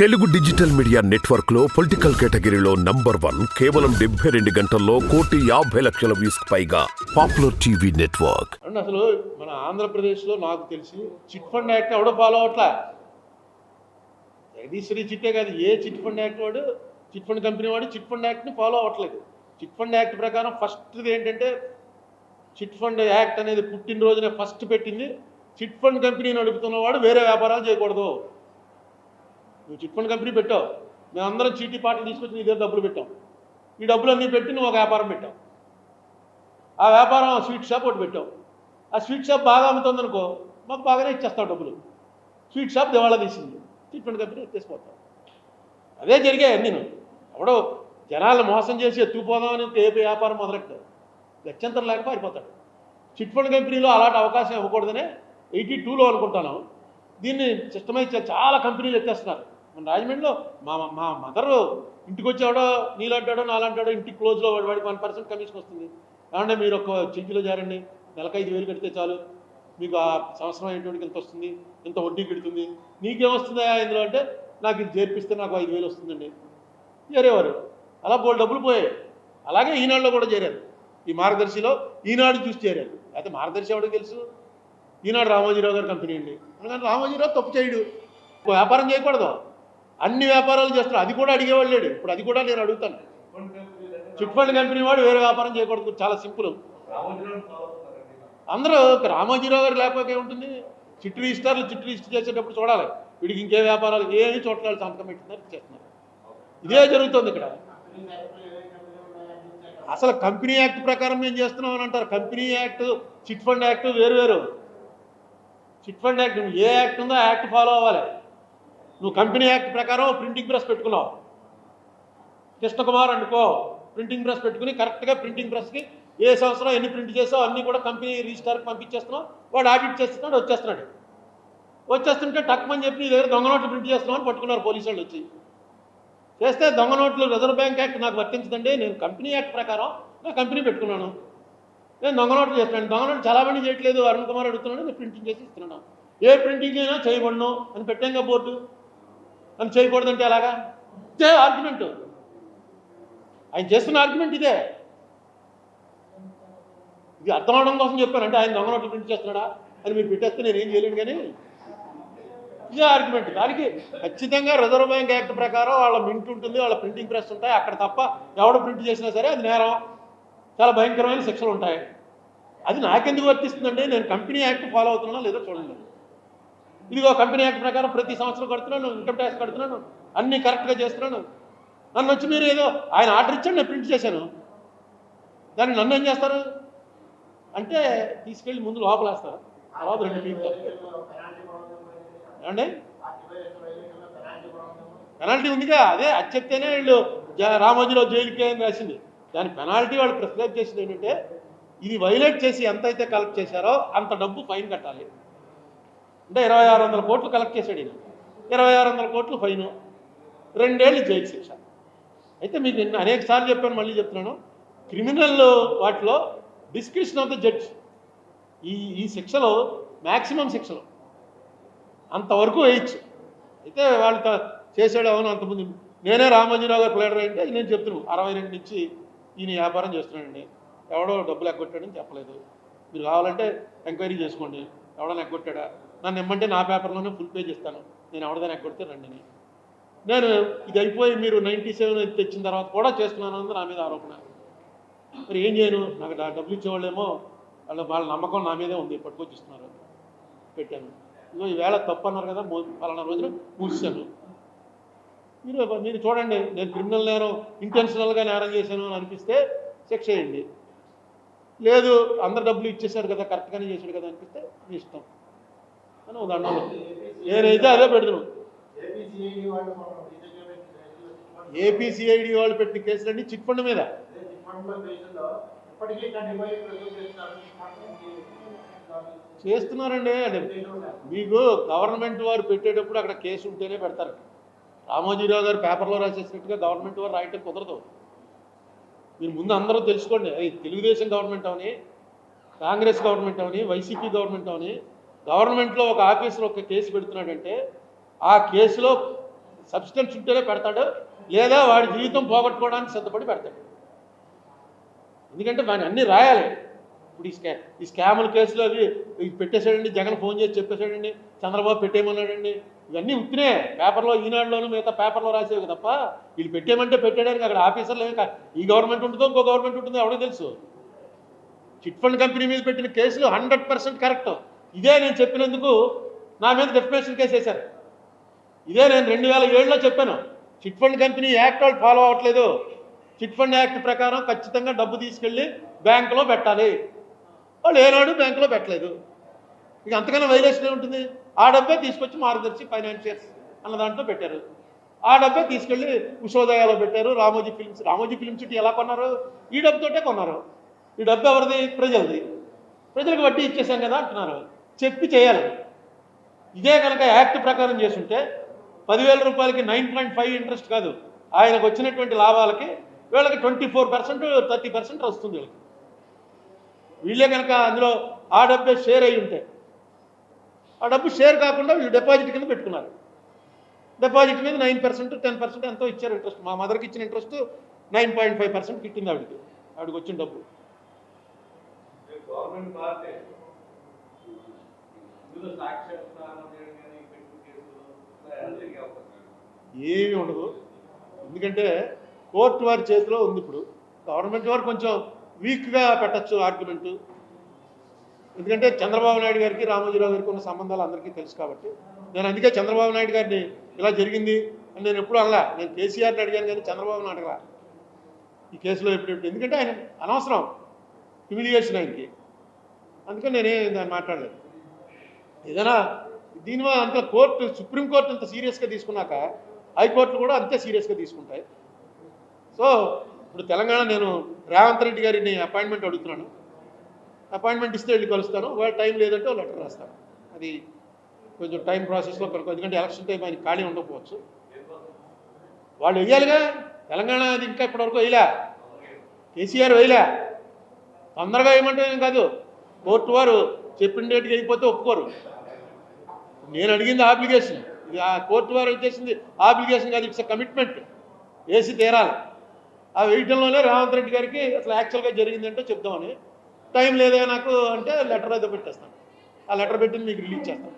Telugu digital media నెట్వర్క్లో political కేటగిరీలో number one కేవలం డెబ్బై రెండు గంటల్లో కోటి యాభై లక్షల వ్యూస్ పైగా పాపులర్ టీవీ నెట్వర్క్. అండ్ అసలు మన ఆంధ్రప్రదేశ్లో నాకు తెలిసి చిట్ ఫండ్ యాక్ట్ ఎవడో ఫాలో అవట్లా? జగదీశ్వరి చిట్టే కాదు ఏ చిట్ ఫండ్ యాక్ట్ వాడు చిట్ ఫండ్ కంపెనీ వాడు చిట్ ఫండ్ యాక్ట్ని ఫాలో అవ్వట్లేదు చిట్ ఫండ్ యాక్ట్ ప్రకారం ఫస్ట్ది ఏంటంటే చిట్ ఫండ్ యాక్ట్ అనేది పుట్టినరోజునే ఫస్ట్ పెట్టింది. చిట్ ఫండ్ కంపెనీ నడుపుతున్నవాడు వేరే వ్యాపారాలు చేయకూడదు. నువ్వు చిట్ ఫండ్ కంపెనీ పెట్టావు. మేమందరం చీటీ పాటలు తీసుకొచ్చి నీ దగ్గర డబ్బులు పెట్టాం. ఈ డబ్బులు అన్నీ పెట్టి నువ్వు ఒక వ్యాపారం పెట్టావు. ఆ వ్యాపారం స్వీట్ షాప్ ఒకటి పెట్టావు. ఆ స్వీట్ షాప్ బాగా అమ్ముతుందనుకో మాకు బాగానే ఇచ్చేస్తావు డబ్బులు. స్వీట్ షాప్ దివాళా తీసింది. చిట్ ఫండ్ కంపెనీ ఎత్తేసిపోతావు. అదే జరిగాయి నేను ఎవడో జనాలు మోసం చేసి ఎత్తుకుపోదామని ఏ వ్యాపారం మొదలెట్టారు గత్యంతరం లేక పారిపోతాడు. చిట్ ఫండ్ కంపెనీలో అలాంటి అవకాశం ఇవ్వకూడదనే ఎయిటీ టూలో అనుకుంటాను. దీన్ని సిస్టమైజ్ చాలా కంపెనీలు ఎత్తేస్తున్నారు. మన రాజమండ్రిలో మా మా మదర్ ఇంటికి వచ్చేవాడో నీలాంటాడో నాలంటాడో ఇంటికి క్లోజ్లో వాడి వాడికి వన్ పర్సెంట్ కమిషన్ వస్తుంది. ఏమంటే మీరు ఒక చెంచులో జారండి. నెలకు ఐదు వేలు కడితే చాలు. మీకు ఆ సంవత్సరం అయ్యేటోడికి ఎంత వస్తుంది? ఎంత వడ్డీ కడుతుంది? నీకేమొస్తుందా ఇందులో అంటే నాకు ఇది చేర్పిస్తే నాకు ఐదు వేలు వస్తుందండి. చేరేవారు. అలా బోల్ డబ్బులు పోయాయి. అలాగే ఈనాడులో కూడా చేరారు. ఈ మార్గదర్శిలో ఈనాడు చూసి చేరారు. అయితే మార్గదర్శి ఎవరికి తెలుసు? ఈనాడు రామోజీరావు గారి కంపెనీ అండి. అందుకని రామోజీరావు తప్పు చేయడు. వ్యాపారం చేయకూడదు. అన్ని వ్యాపారాలు చేస్తారు అది కూడా అడిగేవాళ్ళు లేడు. ఇప్పుడు అది కూడా నేను అడుగుతాను. చిట్ ఫండ్ కంపెనీ వాడు వేరే వ్యాపారం చేయకూడదు. చాలా సింపుల్. అందరూ రామోజీరావు గారు లేకపోతే ఏముంటుంది? చిట్టు రిజిస్టర్లు చిట్టు రిజిస్టర్ చేసేటప్పుడు చూడాలి. వీడికి ఇంకే వ్యాపారాలు ఏమి చోట్ల సంతకం పెట్టినారు చేస్తున్నారు. ఇదే జరుగుతుంది ఇక్కడ. అసలు కంపెనీ యాక్ట్ ప్రకారం మేము చేస్తున్నాం అని అంటారు. Company act chit fund act వేరు వేరు. చిట్ ఫండ్ యాక్ట్ ఏ యాక్ట్ ఉందో ఆ యాక్ట్ ఫాలో అవ్వాలి. నువ్వు కంపెనీ యాక్ట్ ప్రకారం ప్రింటింగ్ ప్రెస్ పెట్టుకున్నావు. కృష్ణకుమార్ అనుకో ప్రింటింగ్ ప్రెస్ పెట్టుకుని కరెక్ట్గా ప్రింటింగ్ ప్రెస్కి ఏ సంవత్సరం ఎన్ని ప్రింట్ చేసావు అన్నీ కూడా కంపెనీ రిజిస్టర్కి పంపించేస్తున్నావు వాడు ఆడిట్ చేస్తున్నాడు వచ్చేస్తున్నాడు. వచ్చేస్తుంటే టక్మని చెప్పి నీ దగ్గర దొంగ నోట్లు ప్రింట్ చేస్తున్నావు అని పట్టుకున్నారు పోలీసు వాళ్ళు వచ్చి. చేస్తే దొంగ నోట్లు రిజర్వ్ బ్యాంక్ యాక్ట్ నాకు వర్తించదండి నేను కంపెనీ యాక్ట్ ప్రకారం నా కంపెనీ పెట్టుకున్నాను. నేను దొంగ నోట్లు చేస్తున్నాను దొంగ నోట్లు చలామణి చేయట్లేదు అరుణ్ కుమార్ అడుగుతున్నాడు నేను ప్రింటింగ్ చేసి ఇస్తున్నాను. ఏ ప్రింటింగ్ అయినా చేయబడను అని పెట్టాంగా బోర్డు. అని చేయకూడదంటే ఎలాగా? ఇదే ఆర్గ్యుమెంట్ ఆయన చేస్తున్న ఆర్గ్యుమెంట్ ఇదే. ఇది అర్థం అవడం కోసం చెప్పాను అంటే ఆయన దొంగ నోట్లు ప్రింట్ చేస్తున్నాడా? అని మీరు పెట్టేస్తే నేను ఏం చేయలేను కానీ ఇదే ఆర్గ్యుమెంట్ దానికి ఖచ్చితంగా రిజర్వ్ బ్యాంక్ యాక్ట్ ప్రకారం వాళ్ళ మింట్ ఉంటుంది వాళ్ళ ప్రింటింగ్ ప్రెస్ ఉంటాయి. అక్కడ తప్ప ఎవడు ప్రింట్ చేసినా సరే అది నేరం. చాలా భయంకరమైన శిక్షలు ఉంటాయి. అది నాకెందుకు వర్తిస్తుందండి? నేను కంపెనీ యాక్ట్ ఫాలో అవుతున్నా లేదో చూడండి. ఇదిగో కంపెనీ యాక్ట్ ప్రకారం ప్రతి సంవత్సరం కడుతున్నాను ఇన్కమ్ ట్యాక్స్ కడుతున్నాను అన్నీ కరెక్ట్గా చేస్తున్నాను. నన్ను వచ్చి మీరు ఏదో ఆయన ఆర్డర్ ఇచ్చాడు నేను ప్రింట్ చేశాను. దాన్ని నన్ను ఏం చేస్తారు? అంటే తీసుకెళ్ళి ముందు లోపలేస్తారు తర్వాత రెండు పీకుతారు ఏమండి? పెనాల్టీ ఉందిగా అదే అది చెప్తేనే వీళ్ళు రామోజీరావు జైలుకే అని రాసింది. దాని పెనాల్టీ వాళ్ళు ప్రిస్క్రైబ్ చేసింది ఏంటంటే ఇది వైలేట్ చేసి ఎంత అయితే కలెక్ట్ చేశారో అంత డబ్బు ఫైన్ కట్టాలి. అంటే ఇరవై ఆరు వందల కోట్లు కలెక్ట్ చేశాడు ఈయన. ఇరవై ఆరు వందల కోట్లు ఫైను. రెండేళ్ళు జైలు శిక్ష. అయితే మీకు నిన్న అనేక సార్లు చెప్పాను మళ్ళీ చెప్తున్నాను. క్రిమినల్ వాటిలో డిస్క్రిప్షన్ ఆఫ్ ద జడ్జ్. ఈ ఈ శిక్షలో మ్యాక్సిమం శిక్షలు అంతవరకు వేయచ్చు. అయితే వాళ్ళు చేసాడు అవును అంతకుముందు? నేనే రామోజీరావు గారు ప్లేడర్ అంటే నేను చెప్తున్నాను అరవై రెండు నుంచి ఈయన వ్యాపారం చేస్తున్నాడండి. ఎవడో డబ్బులు ఎగ్గొట్టాడని చెప్పలేదు. మీరు కావాలంటే ఎంక్వైరీ చేసుకోండి. ఎవడో ఎగ్గొట్టాడా? నన్ను ఇమ్మంటే నా పేపర్లోనే ఫుల్ పేజ్ ఇస్తాను. నేను ఎవడదాన్ని కొడితే రండి నేను ఇది అయిపోయి మీరు నైంటీ సెవెన్ తెచ్చిన తర్వాత కూడా చేస్తున్నాను అన్నది నా మీద ఆరోపణ. మరి ఏం చేయను? నాకు డబ్బులు ఇచ్చేవాళ్ళేమో వాళ్ళ వాళ్ళ నమ్మకం నా మీదే ఉంది పట్టుకొచ్చి పెట్టాను. ఇదిగో ఈవేళ తప్పు అన్నారు కదా పలానా రోజున మూసాను మీరు మీరు చూడండి నేను క్రిమినల్ నేరం ఇంటెన్షనల్గా నేరం చేశాను అని అనిపిస్తే శిక్ష వేయండి. లేదు అందరు డబ్బులు ఇచ్చేశారు కదా కరెక్ట్గానే చేశాడు కదా అనిపిస్తే మీ ఇష్టం. అని ఒక దండంలో నేనైతే అదే పెడుతున్నాను ఏపీసీఐడి వాళ్ళు పెట్టిన కేసులన్నీ చిట్ ఫండ్ మీద. చేస్తున్నారండి. అంటే మీకు గవర్నమెంట్ వారు పెట్టేటప్పుడు అక్కడ కేసు ఉంటేనే పెడతారు. రామోజీరావు గారు పేపర్లో రాసేసినట్టుగా గవర్నమెంట్ వారు రాయటం కుదరదు. మీరు ముందు అందరూ తెలుసుకోండి. అది తెలుగుదేశం గవర్నమెంట్ అవని కాంగ్రెస్ గవర్నమెంట్ అవని వైసీపీ గవర్నమెంట్ అవని గవర్నమెంట్లో ఒక ఆఫీసర్ ఒక కేసు పెడుతున్నాడంటే ఆ కేసులో సబ్స్టెన్స్ ఉంటేనే పెడతాడు లేదా వాడి జీవితం పోగొట్టుకోవడానికి సిద్ధపడి పెడతాడు. ఎందుకంటే వాడిని అన్నీ రాయాలి. ఇప్పుడు ఈ స్కా ఈ స్కాముల కేసులో అవి పెట్టేశాడండి జగన్ ఫోన్ చేసి చెప్పేశాడండి చంద్రబాబు పెట్టేయమన్నాడండి ఇవన్నీ ఉత్తినే. పేపర్లో ఈనాడులోను మిగతా పేపర్లో రాసేవి తప్ప వీళ్ళు పెట్టేయమంటే పెట్టాడానికి అక్కడ ఆఫీసర్లు ఏమి ఈ గవర్నమెంట్ ఉంటుందో ఇంకో గవర్నమెంట్ ఉంటుందో ఎవరికి తెలుసు? చిట్ ఫండ్ కంపెనీ మీద పెట్టిన కేసులు హండ్రెడ్ పర్సెంట్ కరెక్ట్. ఇదే నేను చెప్పినందుకు నా మీద డెఫినేషన్ కేసు వేశారు. ఇదే నేను రెండు వేల ఏడులో చెప్పాను. చిట్ ఫండ్ కంపెనీ యాక్ట్ వాళ్ళు ఫాలో అవ్వట్లేదు. చిట్ ఫండ్ యాక్ట్ ప్రకారం ఖచ్చితంగా డబ్బు తీసుకెళ్ళి బ్యాంకులో పెట్టాలి. వాళ్ళు ఏనాడు బ్యాంకులో పెట్టలేదు. ఇక అంతకన్నా వైలేషన్ ఏముంటుంది? ఆ డబ్బే తీసుకొచ్చి మార్గదర్శి ఫైనాన్షియర్స్ అన్న దాంట్లో పెట్టారు. ఆ డబ్బే తీసుకెళ్ళి ఉషోదయాలో పెట్టారు. Ramoji films Ramoji films city ఎలా కొన్నారు? ఈ డబ్బుతోటే కొన్నారు. ఈ డబ్బు ఎవరిది? ప్రజలది. ప్రజలకు వడ్డీ ఇచ్చేసాం కదా అంటున్నారు. చెప్పి చేయాలి. ఇదే కనుక యాక్ట్ ప్రకారం చేసుంటే పదివేల రూపాయలకి నైన్ పాయింట్ ఫైవ్ ఇంట్రెస్ట్ కాదు. ఆయనకు వచ్చినటువంటి లాభాలకి వీళ్ళకి twenty four percent thirty percent వస్తుంది వీళ్ళకి. వీళ్ళే కనుక అందులో ఆ డబ్బే షేర్ అయి ఉంటే ఆ డబ్బు షేర్ కాకుండా వీళ్ళు డిపాజిట్ కింద పెట్టుకున్నారు. డిపాజిట్ మీద నైన్ పర్సెంట్ టెన్ పర్సెంట్ ఎంతో ఇచ్చారు ఇంట్రెస్ట్. మా మదర్కి ఇచ్చిన interest nine point five percent కిట్టింది ఆవిడకి ఆవిడకి వచ్చిన డబ్బు గవర్నమెంట్ మారితే ఇందులో సాక్ష్య స్నానం చేయడం కానీ పెట్టిన కేసులు ఇలా ఎలా జరిగే అవకాశం ఉంది? ఏమీ ఉండదు. ఎందుకంటే కోర్టు వారి చేతిలో ఉంది ఇప్పుడు. గవర్నమెంట్ వారు కొంచెం వీక్గా పెట్టచ్చు ఆర్గ్యుమెంట్ ఎందుకంటే చంద్రబాబు నాయుడు గారికి రామోజీరావు గారికి ఉన్న సంబంధాలు అందరికీ తెలుసు కాబట్టి. నేను అందుకే చంద్రబాబు నాయుడు గారిని ఇలా జరిగింది అని నేను ఎప్పుడు అనలా. నేను కేసీఆర్ని అడిగాను కానీ చంద్రబాబుని అడగలా. ఈ కేసులో ఎప్పుడు ఎందుకంటే ఆయన అనవసరం. హ్యూమిలియేషన్ ఆయనకి. అందుకని నేనే దాన్ని మాట్లాడలేదు. ఏదైనా దీని అంత కోర్టు సుప్రీంకోర్టు అంత సీరియస్గా తీసుకున్నాక హైకోర్టులు కూడా అంతే సీరియస్గా తీసుకుంటాయి. సో ఇప్పుడు తెలంగాణ నేను రేవంత్ రెడ్డి గారిని అపాయింట్మెంట్ అడుగుతున్నాను. అపాయింట్మెంట్ ఇస్తే వెళ్ళి కలుస్తాను. ఒకవేళ టైం లేదంటే లెటర్ రాస్తాను. అది కొంచెం టైం ప్రాసెస్లో కనుక ఎందుకంటే ఎలక్షన్ టైం ఆయన ఖాళీ ఉండకపోవచ్చు. వాళ్ళు వెయ్యాలిగా. తెలంగాణ అది ఇంకా ఇప్పటివరకు వేయలే కేసీఆర్ వేయలే తొందరగా వేయమంటే కాదు. కోర్టు వారు చెప్పిన డేట్కి అయిపోతే ఒప్పుకోరు. నేను అడిగింది అప్లికేషన్ ఇది ఆ కోర్టు వారు చేసింది ఆప్లికేషన్ కాదు ఇట్స్ కమిట్మెంట్ వేసి తీరాలి. ఆ వేయటంలోనే రేవంత్ రెడ్డి గారికి అసలు యాక్చువల్గా జరిగిందంటే చెప్దామని. టైం లేదా నాకు అంటే లెటర్ అయితే పెట్టేస్తాను. ఆ లెటర్ పెట్టి మీకు రిలీజ్ చేస్తాను.